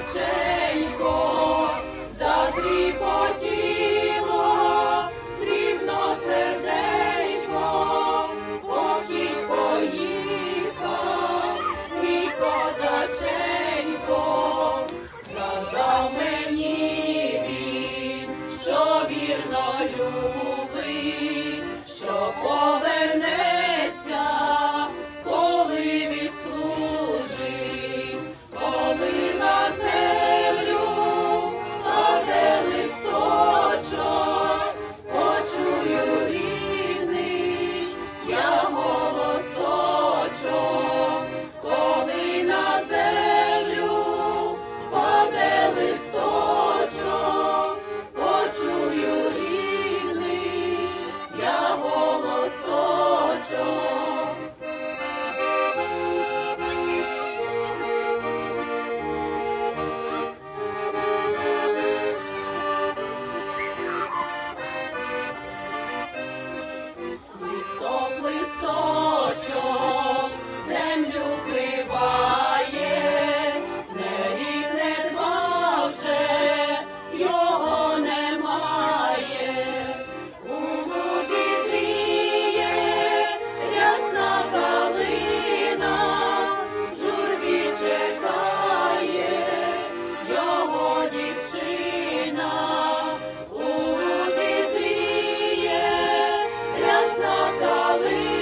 Church. Дівчина у зі зліє, рясна калина.